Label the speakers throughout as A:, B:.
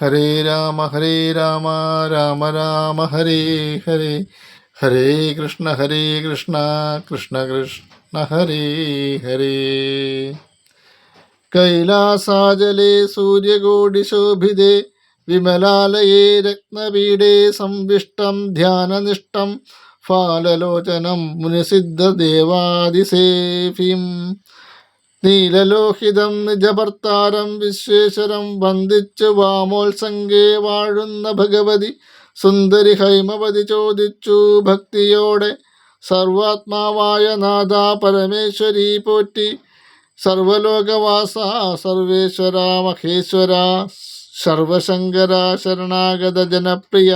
A: ഹരേ രാമ ഹരേ രാമ രാമ രാമ ഹരേ ഹരേ. ഹരേ കൃഷ്ണ ഹരേ കൃഷ്ണ കൃഷ്ണ കൃഷ്ണ ഹരേ ഹരേ. കൈലാസാചലേ സൂര്യകോടിശോഭിതേ വിമലാലയേ രത്നപീഠേ സംവിഷ്ടം ധ്യാനനിഷ്ഠം ഫാലലോചനം മുനിസിദ്ധദേവാദിസേഫിം നീലലോഹിതം നിജഭർത്താരം വിശ്വേശ്വരം വന്ദിച്ചു വാമോത്സംഗേ വാഴുന്ന ഭഗവതി. സുന്ദരി ഹൈമവതി ചോദിച്ചു ഭക്തിയോടെ സർവാത്മാവായ നാഥ പരമേശ്വരി പോറ്റി സർവലോകവാസ സർവേശ്വര മഹേശ്വര സർവശങ്കര ശരണാഗത ജനപ്രിയ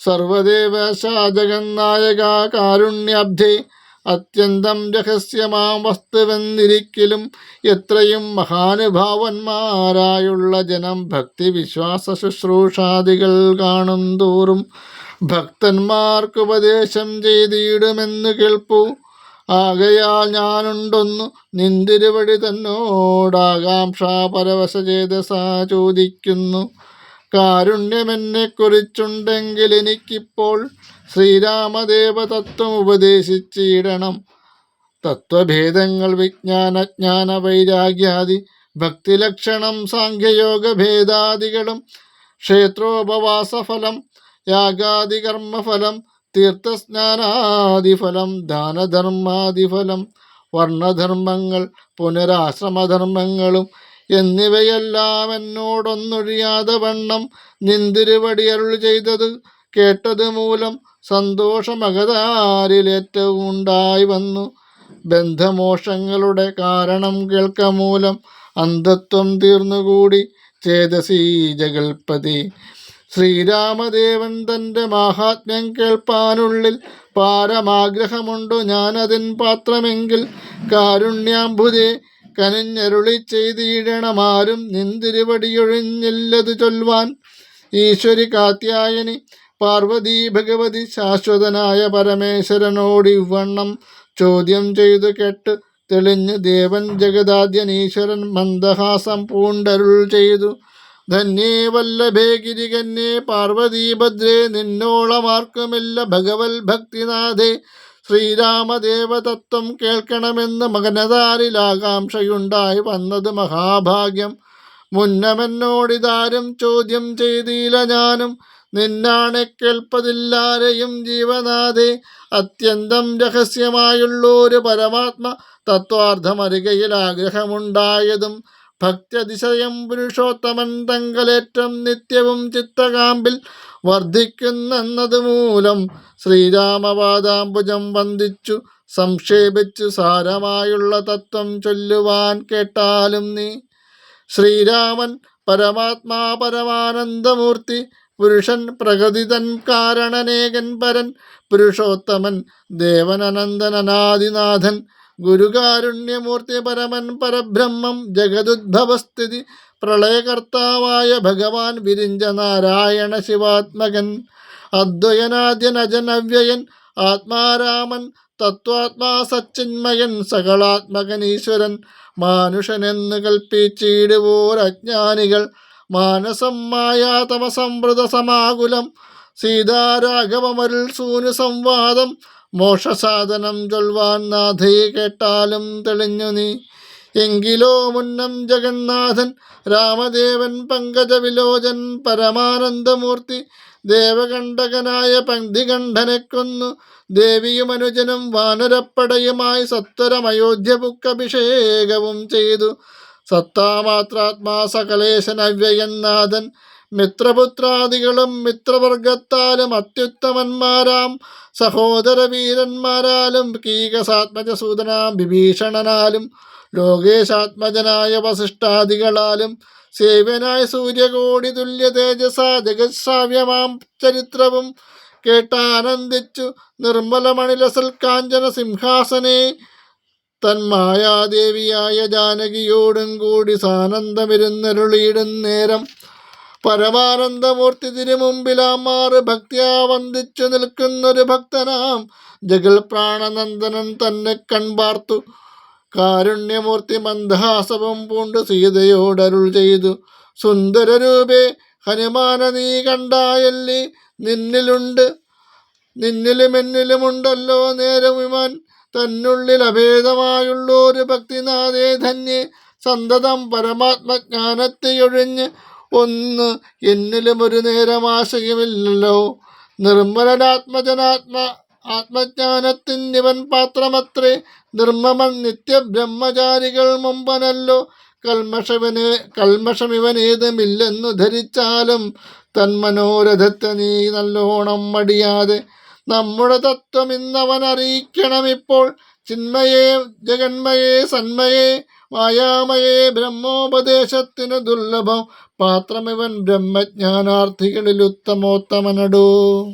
A: സർവദേവശ ജഗന്നായക കാരുണ്യാബ്ധേ അത്യന്തം രഹസ്യമാം വസ്തുവെന്നിരിക്കലും എത്രയും മഹാനുഭാവന്മാരായുള്ള ജനം ഭക്തി വിശ്വാസ ശുശ്രൂഷാദികൾ കാണും തോറും ഭക്തന്മാർക്ക് ഉപദേശം ചെയ്തിടുമെന്ന് കേൾപ്പൂ. ആകയാൽ ഞാനുണ്ടൊന്നു നിന്തിരുവടി തന്നോടാകാംക്ഷ പരവശചേതസ ചോദിക്കുന്നു. കാരുണ്യമെന്നെക്കുറിച്ചുണ്ടെങ്കിൽ എനിക്കിപ്പോൾ ശ്രീരാമദേവ തത്വം ഉപദേശിച്ചിടണം. തത്വഭേദങ്ങൾ വിജ്ഞാനജ്ഞാന വൈരാഗ്യാദി ഭക്തിലക്ഷണം സാഖ്യയോഗ ഭേദാദികളും ക്ഷേത്രോപവാസഫലം യാഗാദി കർമ്മഫലം തീർത്ഥസ്നാനാദിഫലം ദാനധർമാദിഫലം വർണധർമ്മങ്ങൾ പുനരാശ്രമധർമ്മങ്ങളും എന്നിവയെല്ലാം എന്നോടൊന്നൊഴിയാതെ വണ്ണം നിന്തിരുവടി അരുൾ ചെയ്തത് കേട്ടത് മൂലം സന്തോഷമകതാരിലേറ്റവും ഉണ്ടായി വന്നു. ബന്ധമോഷങ്ങളുടെ കാരണം കേൾക്കമൂലം അന്ധത്വം തീർന്നുകൂടി. ചേതസീ ജഗൽപതി. ശ്രീരാമദേവൻ തന്റെ മാഹാത്മ്യം കേൾപ്പാനുള്ളിൽ പാരമാഗ്രഹമുണ്ടു. ഞാനതിൻ പാത്രമെങ്കിൽ കാരുണ്യാംബുദേ കനിഞ്ഞരുളി ചെയ്തിടണമാരും നിന്തിരുവടിയൊഴിഞ്ഞില്ലത് ചൊൽവാൻ. ഈശ്വരി കാത്യായനി പാർവതി ഭഗവതി ശാശ്വതനായ പരമേശ്വരനോടിവണ്ണം ചോദ്യം ചെയ്തു കേട്ട് തെളിഞ്ഞ് ദേവൻ ജഗദാദ്യനീശ്വരൻ മന്ദഹാസം പൂണ്ടരുൾ ചെയ്തു. ധന്യേ വല്ലഭേ ഗിരികന്യേ പാർവതീഭദ്രേ നിന്നോളമാർക്കുമില്ല ഭഗവൽ ഭക്തിനാഥേ ശ്രീരാമദേവതത്വം കേൾക്കണമെന്ന് മകനതാരിൽ ആകാംക്ഷയുണ്ടായി വന്നത് മഹാഭാഗ്യം. മുന്നമെന്നോടിതാരും ചോദ്യം ചെയ്തില്ല ഞാനും. നിന്നാണെ കേൾപ്പതില്ലാരെയും ജീവനാഥേ അത്യന്തം രഹസ്യമായുള്ളൊരു പരമാത്മ തത്വാർത്ഥമറികയിൽ ആഗ്രഹമുണ്ടായതും ഭക്ത്യതിശയം പുരുഷോത്തമൻ തങ്കലേറ്റം നിത്യവും ചിത്തകാമ്പിൽ വർദ്ധിക്കുന്നെന്നത് മൂലം ശ്രീരാമപാദാംബുജം വന്ദിച്ചു സംക്ഷേപിച്ചു സാരമായുള്ള തത്വം ചൊല്ലുവാൻ കേട്ടാലും നീ. ശ്രീരാമൻ പരമാത്മാ പരമാനന്ദമൂർത്തി പുരുഷൻ പ്രകൃതിതൻ കാരണനേകൻ പരൻ പുരുഷോത്തമൻ ദേവനനന്ദനാദിനാഥൻ ഗുരുകാരുണ്യമൂർത്തി പരമൻ പരബ്രഹ്മം ജഗതുദ്ഭവസ്ഥിതി പ്രളയകർത്താവായ ഭഗവാൻ വിരിഞ്ച നാരായണ ശിവാത്മകൻ അദ്വയനാദ്യൻ അജനവ്യയൻ ആത്മാരാമൻ തത്വാത്മാ സച്ചിന്മയൻ സകളാത്മകൻ ഈശ്വരൻ മാനുഷനെന്ന് കൽപ്പിച്ചിടുവോർ അജ്ഞാനികൾ മാനസം മായാതമസംവൃത സമാകുലം സീതാരാഘവമരുൾ സൂനു സംവാദം മോക്ഷസാധനം ചൊൽവാൻ നാഥേ കേട്ടാലും തെളിഞ്ഞു നീ. എങ്കിലോ മുന്നം ജഗന്നാഥൻ രാമദേവൻ പങ്കജവിലോചൻ പരമാനന്ദമൂർത്തി ദേവകണ്ഠകനായ പങ്ക്തികണ്ഠനെ കൊന്നു. ദേവിയും അനുജനും വാനരപ്പടയുമായി സത്വരം അയോധ്യപുക്കഭിഷേകവും ചെയ്തു. സത്താമാത്രാത്മാ സകലേശൻ അവ്യയന്നാഥൻ മിത്രപുത്രാദികളും മിത്രവർഗത്താലും അത്യുത്തമന്മാരാം. സഹോദര വീരന്മാരാലും കീകസാത്മജസൂതനാം വിഭീഷണനാലും ലോകേശാത്മജനായ വസിഷ്ഠാദികളാലും സേവനായ സൂര്യകോടി തുല്യ തേജസ ജഗത്സാവ്യമാം ചരിത്രവും കേട്ടാനന്ദിച്ചു. നിർമ്മലമണിലസൽ കാഞ്ചന സിംഹാസനെ തന്മായാദേവിയായ ജാനകിയോടും കൂടി സാനന്ദമിരുന്നരുളിയിടും നേരം പരമാനന്ദമൂർത്തി തിരുമുമ്പിലാമാറ് ഭക്തിയാ വന്ദിച്ചു നിൽക്കുന്നൊരു ഭക്തനാം. ജഗൽ പ്രാണനന്ദനൻ തന്നെ കൺപാർത്തു. കാരുണ്യമൂർത്തി മന്ദഹാസവും പൂണ്ട് സീതയോടരുൾ ചെയ്തു. സുന്ദരരൂപേ ഹനുമാന നീ കണ്ടായല്ലേ നിന്നിലുണ്ട്. നിന്നിലും എന്നിലുമുണ്ടല്ലോ നേരം ഇവൻ തന്നുള്ളിൽ അഭേദമായുള്ളൊരു ഭക്തിനാഥേ ധന്യേ. സന്തതം പരമാത്മജ്ഞാനത്തെ ഒഴിഞ്ഞ് ഒന്ന് എന്നിലും ഒരു നേരം ആശയമില്ലല്ലോ. നിർമ്മലനാത്മജനാത്മ ആത്മജ്ഞാനത്തിനിവൻ പാത്രമത്രേ. നിർമ്മമൻ നിത്യബ്രഹ്മചാരികൾ മുമ്പനല്ലോ. കൽമഷവന് കൽമഷമിവനേതുമില്ലെന്നു ധരിച്ചാലും തന്മനോരഥത്തെ നീ നല്ലോണം മടിയാതെ. നമ്മുടെ തത്വം ഇന്നവൻ അറിയിക്കണമിപ്പോൾ ചിന്മയേ ജഗന്മയേ സന്മയേ. മായാമയേ ബ്രഹ്മോപദേശത്തിനു ദുർലഭം. പാത്രമിവൻ ബ്രഹ്മജ്ഞാനാർത്ഥികളിൽ ഉത്തമോത്തമനടോ.